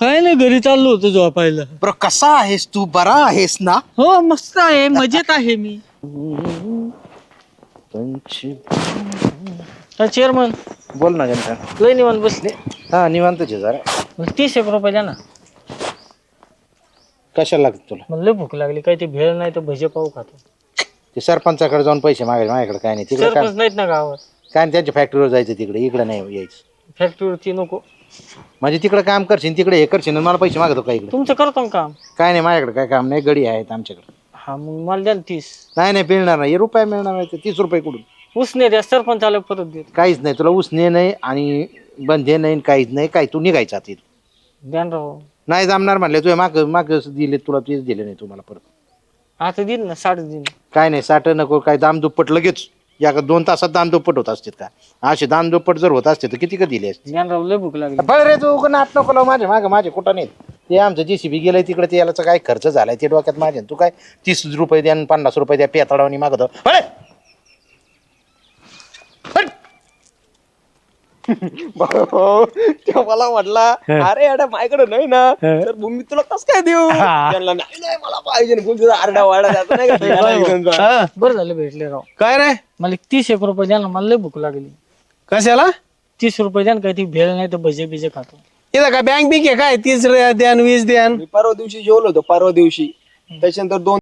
काय नाही घरी चाललो होतो झोपायला. बरं कसा आहेस तू? बरा आहेस ना? हो मस्त आहे मजेत आहे मी. चेअरमन बोल ना जनता. लय निवांत बसले. हा निवांतच आहे जरा. तीस एक रुपये द्या ना. कशाला लागत तुला? मला लय भूक लागली काही ते भेळ नाही तर भजे पाव खातो. ते सरपंचाकडे जाऊन पैसे मागायचे माझ्याकडे काय नाही. तिकडे काय? सरपंच नाहीत ना गावात. काय नाही, त्यांच्या फॅक्टरीवर जायचं तिकडे इकडे नाही यायचं. फॅक्टरीवरची नको. म्हणजे तिकडे काम करशील तिकडे हे करशील आणि मला पैसे मागतो का इकडे? तुमचं करतो ना काम. काय नाही माझ्याकडे काय काम नाही गडी आहेत आमच्याकडे. हा मग मला द्या ना तीस. नाही नाही मिळणार नाही. हे रुपये मिळणार नाही ते तीस रुपये कुठून? उसने द्या सरपंच आलं परत देत. काहीच नाही तुला उसने नाही आणि बंधे नाही काहीच नाही काय तू निघायचा तिथं. ध्यान राहू नाही जमणार म्हणले तुझ्या माग माग दिले तुला तेच दिले नाही तुम्हाला परत. आता देईन ना साठ देईन काय नाही साठ नको काय दाम दुप्पट लगेच. या का दोन तासात दाम दुप्पट होत असते का? असे दाम दुप्पट जर होत असते तर किती का दिले असते? लय भूक लागली. बळ रे तू नाट नको लावू मागे माझे कुठं नाही ते आमचं जेसीबी गेलंय तिकडे ते याला काय खर्च झालाय ते डोक्यात माझे तू काय तीस रुपये द्या आणि पन्नास रुपये द्या पेताडावणी मागतो तेव्हा मला म्हटला अरे अरे माझ्याकडे नाही ना तर मग मी तुला कस काय देऊ? त्यांना नाही नाही मला पाहिजे ना. कोणती आरडा वारडा जातो नाही का ठिकाणा इकडचा. बरं झालं भेटले राव. काय रे? मला एक तीस एक रुपये द्या ना मला लय भूक लागली. कशाला? तीस रुपये द्या ना काही ती भेळ नाही तर भजे बिजे खातो. इथं काय बँक बिक आहे काय? तीस रे- द्यान वीस द्यान मी परवा दिवशी जेवलो होतो परवा दिवशी. त्याच्यानंतर दोन